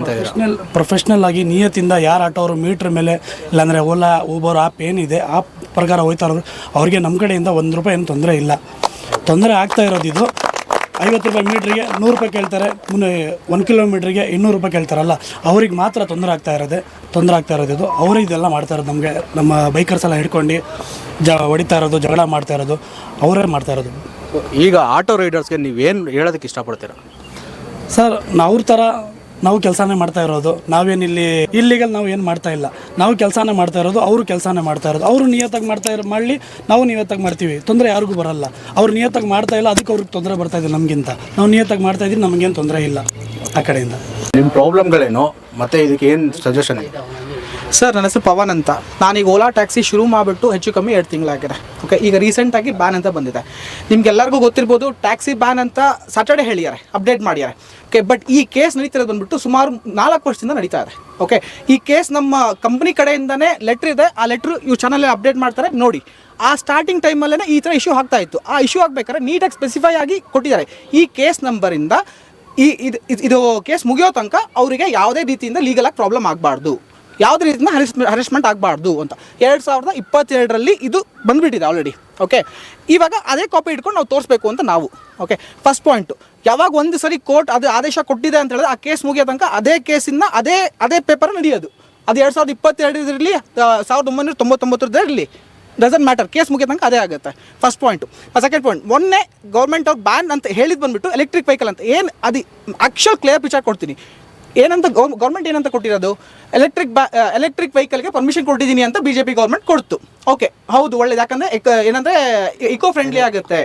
ಪ್ರೊಫೆಷ್ನಲ್ ಪ್ರೊಫೆಷ್ನಲ್ ಆಗಿ ನಿಯತ್ತಿಂದ ಯಾರು ಆಟೋರು ಮೀಟ್ರ್ ಮೇಲೆ ಇಲ್ಲಾಂದರೆ ಓಲಾ ಊಬರ್ ಆ್ಯಪ್ ಏನಿದೆ ಆ ಪ್ರಕಾರ ಹೋಯ್ತಾರೋ ಅವ್ರಿಗೆ ನಮ್ಮ ಕಡೆಯಿಂದ ಒಂದು ರೂಪಾಯಿ ಏನು ತೊಂದರೆ ಇಲ್ಲ. ತೊಂದರೆ ಆಗ್ತಾ ಇರೋದು ಇದು. ಐವತ್ತು ರೂಪಾಯಿ ಮೀಟ್ರಿಗೆ ನೂರು ರೂಪಾಯಿ ಕೇಳ್ತಾರೆ ಮುನ್ನೆ ಒಂದು ಕಿಲೋಮೀಟ್ರಿಗೆ ಇನ್ನೂರು ರೂಪಾಯಿ ಕೇಳ್ತಾರಲ್ಲ ಅವ್ರಿಗೆ ಮಾತ್ರ ತೊಂದರೆ ಆಗ್ತಾ ಇರೋದೆ ತೊಂದರೆ ಆಗ್ತಾ ಇರೋದು ಇದು. ಅವರೇ ಇದೆಲ್ಲ ಮಾಡ್ತಾ ಇರೋದು ನಮಗೆ. ನಮ್ಮ ಬೈಕರ್ಸ್ ಎಲ್ಲ ಹಿಡ್ಕೊಂಡು ಜ ಹೊಡಿತಾ ಇರೋದು ಜಗಳ ಮಾಡ್ತಾ ಇರೋದು ಅವರೇ ಮಾಡ್ತಾ ಇರೋದು. ಈಗ ಆಟೋ ರೈಡರ್ಸ್ಗೆ ನೀವೇನು ಹೇಳೋದಕ್ಕೆ ಇಷ್ಟಪಡ್ತೀರಾ? ಸರ್ ನಾವು ಅವ್ರ ಥರ ನಾವು ಕೆಲಸನೇ ಮಾಡ್ತಾ ಇರೋದು. ನಾವೇನಿಲ್ಲಿ ಇಲ್ಲಿಗಲ್ ನಾವು ಏನು ಮಾಡ್ತಾ ಇಲ್ಲ. ನಾವು ಕೆಲಸನೇ ಮಾಡ್ತಾ ಇರೋದು, ಅವರು ಕೆಲಸನೇ ಮಾಡ್ತಾ ಇರೋದು. ಅವರು ನಿಯತ್ತಾಗಿ ಮಾಡ್ತಾ ಇರೋ ಮಾಡಲಿ, ನಾವು ನಿಯತ್ತಾಗಿ ಮಾಡ್ತೀವಿ. ತೊಂದರೆ ಯಾರಿಗೂ ಬರಲ್ಲ. ಅವ್ರು ನಿಯತ್ತಾಗಿ ಮಾಡ್ತಾ ಇಲ್ಲ, ಅದಕ್ಕೆ ಅವ್ರಿಗೆ ತೊಂದರೆ ಬರ್ತಾ ಇದೆ ನಮಗಿಂತ. ನಾವು ನಿಯತ್ತಾಗಿ ಮಾಡ್ತಾ ಇದ್ದೀವಿ, ನಮಗೇನು ತೊಂದರೆ ಇಲ್ಲ ಆ ಕಡೆಯಿಂದ. ನಿಮ್ಮ ಪ್ರಾಬ್ಲಮ್ಗಳೇನು ಮತ್ತು ಇದಕ್ಕೆ ಏನು ಸಜೆಷನ್ ಇದೆ? ಸರ್ ನನ್ನ ಹೆಸರು ಪವನ್ ಅಂತ. ನಾನೀಗ ಓಲಾ ಟ್ಯಾಕ್ಸಿ ಶುರು ಮಾಡಿಬಿಟ್ಟು ಹೆಚ್ಚು ಕಮ್ಮಿ ಎರಡು ತಿಂಗಳಾಗಿದೆ. ಓಕೆ ಈಗ ರೀಸೆಂಟಾಗಿ ಬ್ಯಾನ್ ಅಂತ ಬಂದಿದೆ. ನಿಮ್ಗೆಲ್ಲರಿಗೂ ಗೊತ್ತಿರ್ಬೋದು, ಟ್ಯಾಕ್ಸಿ ಬ್ಯಾನ್ ಅಂತ ಸಾಟರ್ಡೆ ಹೇಳಿದ್ದಾರೆ. ಅಪ್ಡೇಟ್ ಮಾಡಿದ್ದಾರೆ. ಓಕೆ ಬಟ್ ಈ ಕೇಸ್ ನಡೀತಿರೋದು ಬಂದ್ಬಿಟ್ಟು ಸುಮಾರು ನಾಲ್ಕು ವರ್ಷದಿಂದ ನಡೀತಾ ಇದೆ. ಓಕೆ ಈ ಕೇಸ್ ನಮ್ಮ ಕಂಪ್ನಿ ಕಡೆಯಿಂದನೇ ಲೆಟ್ರ್ ಇದೆ. ಆ ಲೆಟ್ರ್ ಇವು ಚಾನಲ್ ಅಪ್ಡೇಟ್ ಮಾಡ್ತಾರೆ. ನೋಡಿ, ಆ ಸ್ಟಾರ್ಟಿಂಗ್ ಟೈಮಲ್ಲೇ ಈ ಥರ ಇಶ್ಯೂ ಆಗ್ತಾ ಇತ್ತು. ಆ ಇಶ್ಯೂ ಆಗಬೇಕಾದ್ರೆ ನೀಟಾಗಿ ಸ್ಪೆಸಿಫೈ ಆಗಿ ಕೊಟ್ಟಿದ್ದಾರೆ. ಈ ಕೇಸ್ ನಂಬರಿಂದ ಈ, ಇದು- ಇದು ಕೇಸ್ ಮುಗಿಯೋ ತನಕ ಅವರಿಗೆ ಯಾವುದೇ ರೀತಿಯಿಂದ ಲೀಗಲಾಗಿ ಪ್ರಾಬ್ಲಮ್ ಆಗಬಾರ್ದು. ಯಾವುದೇ ರೀತಿಯಿಂದ ಹರಿಸ್ ಹರಿಸ್ಮೆಂಟ್ ಆಗಬಾರ್ದು ಅಂತ. ಎರಡು ಸಾವಿರದ ಇಪ್ಪತ್ತೆರಡರಲ್ಲಿ ಇದು ಬಂದುಬಿಟ್ಟಿದೆ ಆಲ್ರೆಡಿ ಓಕೆ ಇವಾಗ ಅದೇ ಕಾಪಿ ಇಟ್ಕೊಂಡು ನಾವು ತೋರಿಸ್ಬೇಕು ಅಂತ ನಾವು ಓಕೆ ಫಸ್ಟ್ ಪಾಯಿಂಟು ಯಾವಾಗ ಒಂದು ಸರಿ ಕೋರ್ಟ್ ಅದು ಆದೇಶ ಕೊಟ್ಟಿದೆ ಅಂತ ಹೇಳಿದ್ರೆ ಆ ಕೇಸ್ ಮುಗಿಯೋ ತನಕ ಅದೇ ಕೇಸಿಂದ ಅದೇ ಅದೇ ಪೇಪರ್ ನಡೆಯೋದು. ಅದು ಎರಡು ಸಾವಿರದ ಇಪ್ಪತ್ತೆರಡರಲ್ಲಿ ಸಾವಿರದ ಒಂಬೈನೂರ ತೊಂಬತ್ತೊಂಬತ್ತರದಲ್ಲಿ ಡಸಂಟ್ ಮ್ಯಾಟರ್ ಕೇಸ್ ಮುಗಿದ ತನಕ ಅದೇ ಆಗುತ್ತೆ. ಫಸ್ಟ್ ಪಾಯಿಂಟು ಸೆಕೆಂಡ್ ಪಾಯಿಂಟ್ ಮೊನ್ನೆ ಗೌರ್ಮೆಂಟ್ ಅವ್ರು ಬ್ಯಾನ್ ಅಂತ ಹೇಳಿದ್ ಬಂದುಬಿಟ್ಟು ಎಲೆಕ್ಟ್ರಿಕ್ ವೆಹಿಕಲ್ ಅಂತ, ಏನು, ಅದು ಆ್ಯಕ್ಚುಲ್ ಕ್ಲಿಯರ್ ಪಿಕ್ಚರ್ ಕೊಡ್ತೀನಿ. ಏನಂತ ಗೌರ್ಮೆಂಟ್ ಏನಂತ ಕೊಟ್ಟಿರೋದು? ಎಲೆಕ್ಟ್ರಿಕ್ ಬ್ಯಾ ಎಲೆಕ್ಟ್ರಿಕ್ ವೆಹಿಕಲ್ಗೆ ಪರ್ಮಿಷನ್ ಕೊಟ್ಟಿದ್ದೀನಿ ಅಂತ ಬಿ ಜೆ ಪಿ ಗೌರ್ಮೆಂಟ್ ಕೊಡ್ತು. ಓಕೆ ಹೌದು, ಒಳ್ಳೇದು. ಯಾಕಂದರೆ ಏನಂದರೆ ಇಕೋ ಫ್ರೆಂಡ್ಲಿ ಆಗುತ್ತೆ.